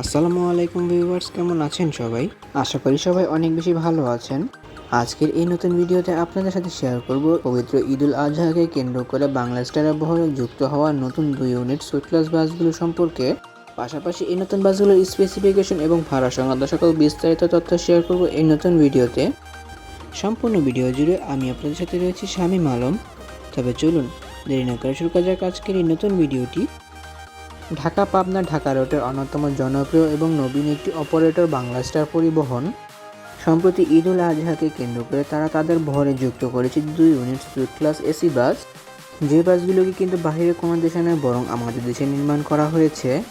আসসালামু আলাইকুম ভিউয়ার্স, কেমন আছেন সবাই? আশা করি সবাই অনেক বেশি ভালো আছেন। আজকের এই নতুন ভিডিওতে আপনাদের সাথে শেয়ার করব পবিত্র ঈদুল আজহাকে কেন্দ্র করে বাংলা স্টার বহরে যুক্ত হওয়া নতুন দুই ইউনিট সুইট ক্লাস বাসগুলো সম্পর্কে। পাশাপাশি এই নতুন বাসগুলোর স্পেসিফিকেশন এবং ভাড়া সংক্রান্ত সকল বিস্তারিত তথ্য শেয়ার করব এই নতুন ভিডিওতে। সম্পূর্ণ ভিডিও জুড়ে আমি আপনাদের সাথে রয়েছি শামীম আলম। তবে চলুন, দেরি না করে শুরু করা যাক আজকের এই নতুন ভিডিওটি। ঢাকা পাবনা ঢাকা রোডের অন্যতম জনপ্রিয় এবং নবীন একটি অপারেটর বাংলা স্টার পরিবহন। সম্প্রতি ঈদ উল আজহাকে কেন্দ্র করে তারা তাদের ভরে যুক্ত করেছে দুই unit suite class AC bus. যে বাসগুলোকে কিন্তু বাইরে কোনো দেশে নয়, বরং আমাদের দেশে নির্মাণ করা হয়েছে।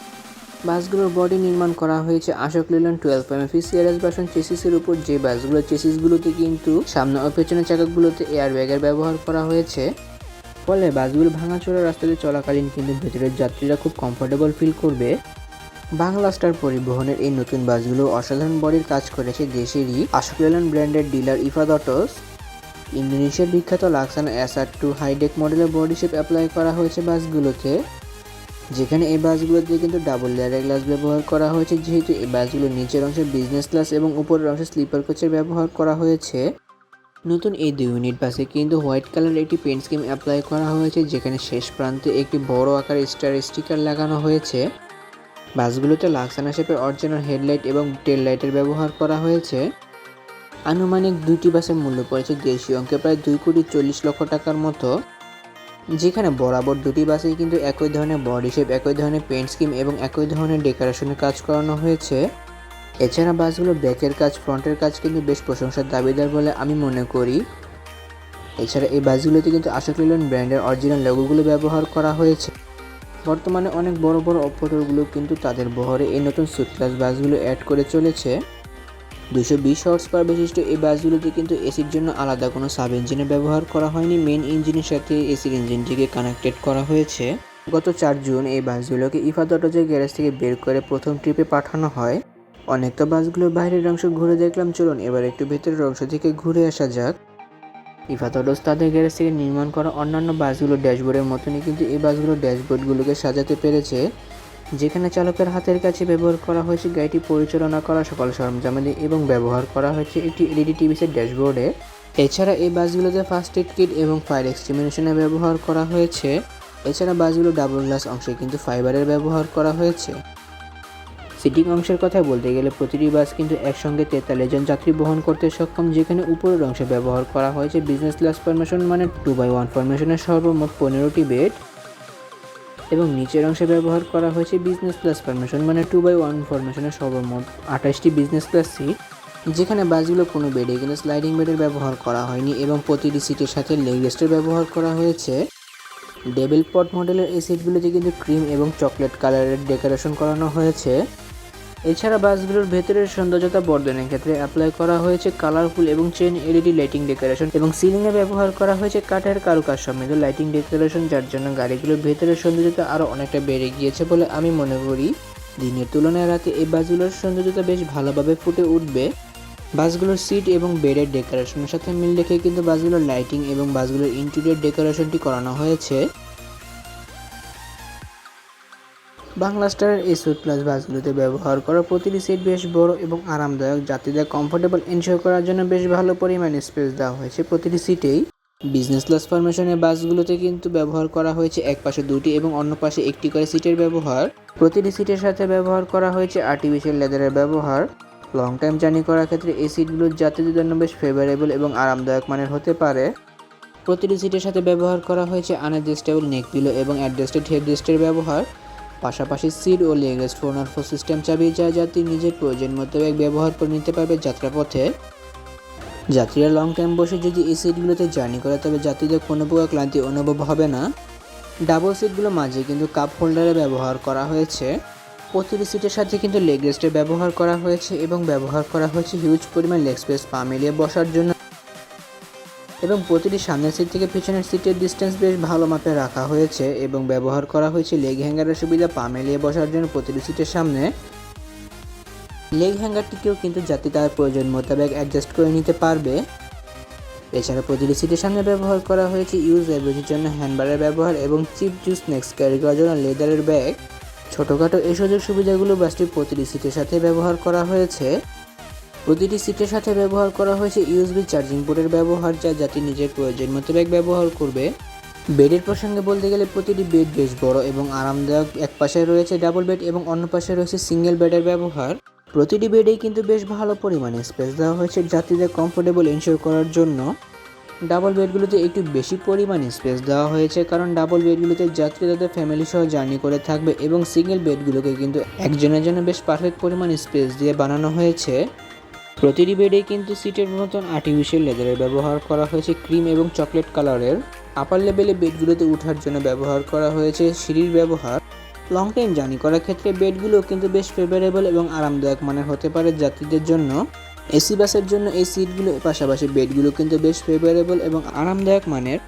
বাসগুলোর বডি নির্মাণ করা হয়েছে Ashok Leyland twelve M F CRS বাসন চেসিসের উপর। যে বাসগুলো, চেসিসগুলোতে কিন্তু সামনে ও পেছনের চাকাগুলোতে এয়ার ব্যাগের ব্যবহার করা হয়েছে। ফলে বাসগুলো ভাঙাচোরা রাস্তাতে চলাকালীন কিন্তু ভেতরের যাত্রীরা খুব কমফোর্টেবল ফিল করবে। বাংলা স্টার পরিবহনের এই নতুন বাসগুলো অসাধারণ বডির কাজ করেছে দেশেরই আশোক ব্র্যান্ডের ডিলার ইফাদ অটোস। ইন্দোনেশিয়ার বিখ্যাত লাক্সানা এসআর টু হাইডেক মডেলের বডি শেপ অ্যাপ্লাই করা হয়েছে বাসগুলোতে। যেখানে এই বাসগুলোতে কিন্তু ডাবল লেয়ারের গ্লাস ব্যবহার করা হয়েছে, যেহেতু এই বাসগুলোর নিচের অংশে বিজনেস ক্লাস এবং উপরের অংশে স্লিপার কোচের ব্যবহার করা হয়েছে। নতুন এই দুই ইউনিট বাসে কিন্তু হোয়াইট কালার একটি পেন্ট স্কিম অ্যাপ্লাই করা হয়েছে, যেখানে শেষ প্রান্তে একটি বড় আকারের স্টার স্টিকার লাগানো হয়েছে। বাসগুলোতে লাক্সানা শেপের অরিজিনাল হেডলাইট এবং টেল লাইটের ব্যবহার করা হয়েছে। আনুমানিক দুইটি বাসের মূল্য পড়েছে দেশীয় অঙ্কে প্রায় দুই কোটি চল্লিশ লক্ষ টাকার মতো। যেখানে বরাবর দুটি বাসেই কিন্তু একই ধরনের বডি শেপ একই ধরনের পেন্ট স্কিম এবং একই ধরনের ডেকোরেশনের কাজ করানো হয়েছে। এছাড়া বাসগুলো ব্যাকের কাজ, ফ্রন্টের কাজ কিন্তু বেশ প্রশংসার দাবিদার বলে আমি মনে করি। এছাড়া এই বাসগুলোতে কিন্তু আশোক লিলন ব্র্যান্ডের অরিজিনাল লোগোগুলো ব্যবহার করা হয়েছে। বর্তমানে অনেক বড় বড় অপারেটরগুলো কিন্তু তাদের বহরে এই নতুন সুট ক্লাস বাসগুলো অ্যাড করে চলেছে। দুশো বিশ হর্স পার বিশিষ্ট এই বাসগুলোতে কিন্তু এসির জন্য আলাদা কোনো সাব ইঞ্জিনের ব্যবহার করা হয়নি। মেন ইঞ্জিনের সাথে এসির ইঞ্জিনটিকে কানেক্টেড করা হয়েছে। গত চার জুন এই বাসগুলোকে ইফাদ অটোজের গ্যারেজ থেকে বের করে প্রথম ট্রিপে পাঠানো হয়। অনেক তো বাসগুলোর বাইরের অংশ ঘুরে দেখলাম। চলুন, এবার একটু ভেতরের অংশ থেকে ঘুরে আসা যাক। ইফাতডোস তাদের গ্যারেজ থেকে নির্মাণ করা অন্যান্য বাসগুলোর ড্যাশবোর্ডের মতনই, কিন্তু এই বাসগুলোর ড্যাশবোর্ডগুলোকে সাজাতে পেরেছে, যেখানে চালকের হাতের কাছে ব্যবহার করা হয়েছে গাড়িটি পরিচালনা করা সকল সরঞ্জামাদি এবং ব্যবহার করা হয়েছে একটি এলইডি টিভিসের ড্যাশবোর্ডে। এছাড়া এই বাসগুলোতে ফার্স্ট এড কিট এবং ফায়ার এক্সটিমিনেশনের ব্যবহার করা হয়েছে। এছাড়া বাসগুলো ডাবল গ্লাস অংশে কিন্তু ফাইবারের ব্যবহার করা হয়েছে। সিটিং অংশের কথা বলতে গেলে প্রতিটি বাস কিন্তু একসঙ্গে তেতাল্লিশ জন যাত্রী বহন করতে সক্ষম, যেখানে উপরের অংশে ব্যবহার করা হয়েছে বিজনেস ক্লাস ফরমেশন মানে টু বাই ওয়ান ফরমেশনের সর্বমোট পনেরোটি বেড এবং নিচের অংশে ব্যবহার করা হয়েছে বিজনেস ক্লাস ফরমেশন মানে টু বাই ওয়ান ফরমেশনের সর্বমোট আঠাশটি বিজনেস ক্লাস সিট যেখানে বাসগুলো কোনো বেডে গেলে স্লাইডিং বেডের ব্যবহার করা হয়নি এবং প্রতিটি সিটের সাথে লেগ রেস্টের ব্যবহার করা হয়েছে। ডেবিল পট মডেলের এই সিটগুলোতে কিন্তু ক্রিম এবং চকলেট কালারের ডেকোরেশন করানো হয়েছে। এছাড়া বাসগুলোর ভেতরের সৌন্দর্যতা বর্ধনের ক্ষেত্রে অ্যাপ্লাই করা হয়েছে কালারফুল এবং চেন এলইডি লাইটিং ডেকোরেশন এবং সিলিংয়ে ব্যবহার করা হয়েছে কাঠের কারুকাজ সমৃদ্ধ লাইটিং ডেকোরেশন যার জন্য গাড়িগুলোর ভেতরের সৌন্দর্যতা আরও অনেকটা বেড়ে গিয়েছে বলে আমি মনে করি। দিনের তুলনায় রাতে এই বাসগুলোর সৌন্দর্যতা বেশ ভালোভাবে ফুটে উঠবে। বাসগুলোর সিট এবং বেডের ডেকোরেশনের সাথে মিল রেখে কিন্তু বাসগুলোর লাইটিং এবং বাসগুলোর ইন্টেরিয়র ডেকোরেশনটি করানো হয়েছে। বাংলা স্টারের এই সুট প্লাস বাসগুলোতে ব্যবহার করা প্রতিটি সিট বেশ বড় এবং আরামদায়ক। যাত্রীদের কমফোর্টেবল এনজয় করার জন্য বেশ ভালো পরিমাণে স্পেস দেওয়া হয়েছে প্রতিটি সিটেই বিজনেস ক্লাস ফরমেশনের বাসগুলোতে কিন্তু ব্যবহার করা হয়েছে এক পাশে দুটি এবং অন্য পাশে একটি করে সিটের ব্যবহার। প্রতিটি সিটের সাথে ব্যবহার করা হয়েছে আর্টিফিশিয়াল লেদারের ব্যবহার। লং টাইম জার্নি করার ক্ষেত্রে এই সিটগুলো যাত্রীদের জন্য বেশ ফেভারেবল এবং আরামদায়ক মানের হতে পারে। প্রতিটি সিটের সাথে ব্যবহার করা হয়েছে আনএডজাস্টেবল নেক পিলো এবং অ্যাডজাস্টেড হেডরেস্টের ব্যবহার। পাশাপাশি সিট ও লেগ রেস্ট ফোন আর ফোর সিস্টেম চাবি যা যাত্রী নিজের প্রয়োজন মোতাবেক ব্যবহার করে নিতে পারবে যাত্রাপথে। যাত্রীরা লং টাইম বসে যদি এই সিটগুলোতে জার্নি করে, তবে যাত্রীদের কোনো প্রকার ক্লান্তি অনুভব হবে না। ডাবল সিটগুলো মাঝে কিন্তু কাপ হোল্ডারে ব্যবহার করা হয়েছে। প্রতিটি সিটের সাথে কিন্তু লেগ রেস্টের ব্যবহার করা হয়েছে এবং ব্যবহার করা হয়েছে হিউজ পরিমাণ লেগ স্পেস পা মিলিয়ে বসার জন্য। এবং প্রতিটি সামনের সিট থেকে পিছনের সিটের ডিস্টেন্স বেশ ভালো মাপে রাখা হয়েছে এবং ব্যবহার করা হয়েছে লেগ হ্যাঙ্গারের সুবিধা পা মেলিয়ে বসার জন্য প্রতিটি সিটের সামনে। লেগ হ্যাঙ্গারটিকেও কিন্তু যাত্রী তার প্রয়োজন মোতাবেক অ্যাডজাস্ট করে নিতে পারবে। এছাড়া প্রতিটি সিটের সামনে ব্যবহার করা হয়েছে ইউজ এভরিজের জন্য হ্যান্ডবারের ব্যবহার এবং চিপ জুস স্ন্যাক্স ক্যারি করার জন্য লেদারের ব্যাগ ছোটোখাটো এই সুযোগ সুবিধাগুলো বাসটির প্রতিটি সিটের সাথে ব্যবহার করা হয়েছে। প্রতিটি সিটের সাথে ব্যবহার করা হয়েছে ইউএসবি চার্জিং পোর্টের ব্যবহার যা যাত্রী নিজের প্রয়োজন মতো ব্যাগ ব্যবহার করবে। বেডের প্রসঙ্গে বলতে গেলে প্রতিটি বেড বেশ বড় এবং আরামদায়ক। এক পাশে রয়েছে ডাবল বেড এবং অন্য পাশে রয়েছে সিঙ্গেল বেডের ব্যবহার। প্রতিটি বেডেই কিন্তু বেশ ভালো পরিমাণে স্পেস দেওয়া হয়েছে যাত্রীদের কমফোর্টেবল এনশিওর করার জন্য। ডাবল বেডগুলোতে একটু বেশি পরিমাণে স্পেস দেওয়া হয়েছে কারণ ডাবল বেডগুলোতে যাত্রী তাদের ফ্যামিলি সহ জার্নি করে থাকবে এবং সিঙ্গেল বেডগুলোকে কিন্তু একজনের জন্য বেশ পারফেক্ট পরিমাণে স্পেস দিয়ে বানানো হয়েছে। প্রতিটি বেডে কিন্তু সিটের মতন আর্টিফিশিয়াল লেদারের ব্যবহার করা হয়েছে ক্রিম এবং চকলেট কালারের আপার লেভেলে বেডগুলোতে ওঠার জন্য ব্যবহার করা হয়েছে সিঁড়ির ব্যবহার। লং টাইম জার্নি করার ক্ষেত্রে বেডগুলো কিন্তু বেশ ফেভারেবল এবং আরামদায়ক মানের হতে পারে যাত্রীদের জন্য। এসি বাসের জন্য এই সিটগুলো পাশাপাশি বেডগুলো কিন্তু বেশ ফেভারেবল এবং আরামদায়ক মানের।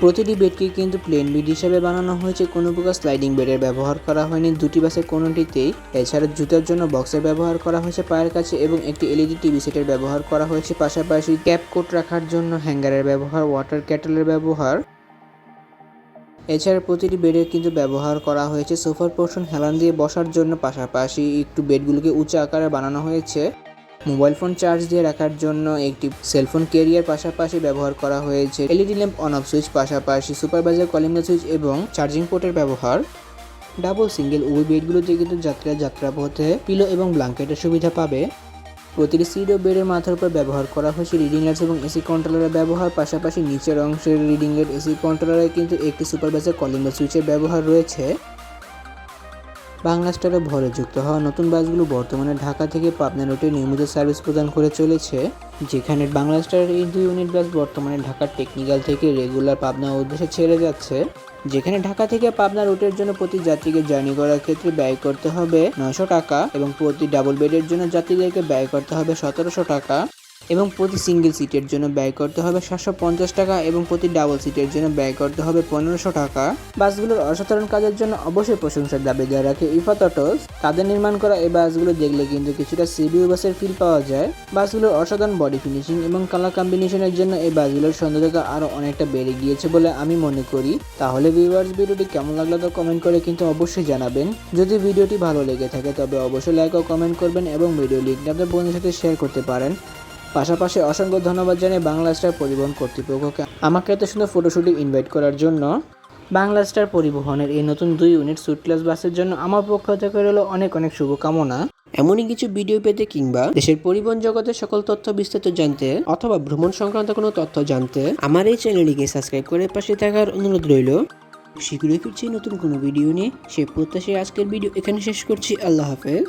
প্রতিটি বেডকে কিন্তু প্লেন বেড হিসেবে বানানো হয়েছে। কোনো প্রকার স্লাইডিং বেডের ব্যবহার করা হয়নি। দুটি বাসের কোনোটিতেই, এছাড়া জুতার জন্য বক্সের ব্যবহার করা হয়েছে পায়ের কাছে এবং একটি এলইডি টিভি সেটের ব্যবহার করা হয়েছে। পাশাপাশি ক্যাপ কোট রাখার জন্য হ্যাঙ্গারের ব্যবহার, ওয়াটার ক্যাটেলের ব্যবহার। এছাড়া প্রতিটি বেডের কিন্তু ব্যবহার করা হয়েছে। সোফার পোর্শন হেলান দিয়ে বসার জন্য। পাশাপাশি একটু বেডগুলোকে উঁচু আকারে বানানো হয়েছে। মোবাইল ফোন চার্জ দিয়ে রাখার জন্য একটি সেলফোন ক্যারিয়ার পাশাপাশি ব্যবহার করা হয়েছে। LED lamp on off switch পাশাপাশি সুপারভাইজার কলিং সুইচ এবং চার্জিং পোর্টের ব্যবহার। ডাবল সিঙ্গেল উভয় বেডগুলোতে কিন্তু যাত্রীরা যাত্রাপথে পিলো এবং ব্ল্যাঙ্কেটের সুবিধা পাবে। প্রতিটি সিট ও বেডের মাথার উপর ব্যবহার করা হয়েছে রিডিং লাইটস এবং এসি কন্ট্রোলারের ব্যবহার। পাশাপাশি নিচের অংশের রিডিং লাইট এসি কন্ট্রোলারে কিন্তু একটি সুপারভাইজার কলিং সুইচের ব্যবহার রয়েছে। বাংলা স্টারে ভরে যুক্ত হওয়া নতুন বাসগুলো বর্তমানে ঢাকা থেকে পাবনা রুটে নিয়মিত সার্ভিস প্রদান করে চলেছে, যেখানে বাংলা স্টারের এই দুই ইউনিট বাস বর্তমানে ঢাকার টেকনিক্যাল থেকে রেগুলার পাবনা উদ্দেশ্যে ছেড়ে যাচ্ছে, যেখানে ঢাকা থেকে পাবনা রুটের জন্য প্রতি যাত্রীকে জার্নি করার ক্ষেত্রে ব্যয় করতে হবে নয়শো টাকা এবং প্রতি ডাবল বেডের জন্য যাত্রীদেরকে ব্যয় করতে হবে সতেরোশো টাকা। এবং প্রতি সিঙ্গেল সিটের জন্য ব্যয় করতে হবে সাতশো পঞ্চাশ টাকা এবং প্রতি ডাবল সিটের জন্য ব্যয় করতে হবে পনেরোশো টাকা। বাসগুলোর অসাধারণ কাজের জন্য অবশ্যই প্রশংসার দাবি দেওয়া রাখে ইফাত অটোস তাদের নির্মাণ করা এই বাসগুলো দেখলে কিন্তু কিছুটা সিবিউ বাসের ফিল পাওয়া যায়। বাসগুলোর অসাধারণ বডি ফিনিশিং এবং কালার কম্বিনেশনের জন্য এই বাসগুলোর সৌন্দর্যতা আরও অনেকটা বেড়ে গিয়েছে বলে আমি মনে করি। তাহলে ভিউয়ার্স ভিডিওটি কেমন লাগল তো কমেন্ট করে কিন্তু অবশ্যই জানাবেন। যদি ভিডিওটি ভালো লেগে থাকে তবে অবশ্যই লাইক ও কমেন্ট করবেন এবং ভিডিও লিঙ্কটা আপনার বন্ধুদের সাথে শেয়ার করতে পারেন। পাশাপাশি অসংখ্য ধন্যবাদ জানাই বাংলা স্টার পরিবহন কর্তৃপক্ষকে আমাকে এত সুন্দর ফটোশুটে ইনভাইট করার জন্য। বাংলা স্টার পরিবহনের এই নতুন দুই ইউনিট সুট ক্লাস বাসের জন্য আমার পক্ষ থেকে রইল অনেক অনেক শুভকামনা। এমনই কিছু ভিডিও পেতে কিংবা দেশের পরিবহন জগতের সকল তথ্য বিস্তারিত জানতে অথবা ভ্রমণ সংক্রান্ত কোনো তথ্য জানতে আমার এই চ্যানেলটিকে সাবস্ক্রাইব করে পাশে থাকার অনুরোধ রইল। শীঘ্রই ফিরছি নতুন কোনো ভিডিও নিয়ে। সে প্রত্যাশায় আজকের ভিডিও এখানে শেষ করছি। আল্লাহ হাফেজ।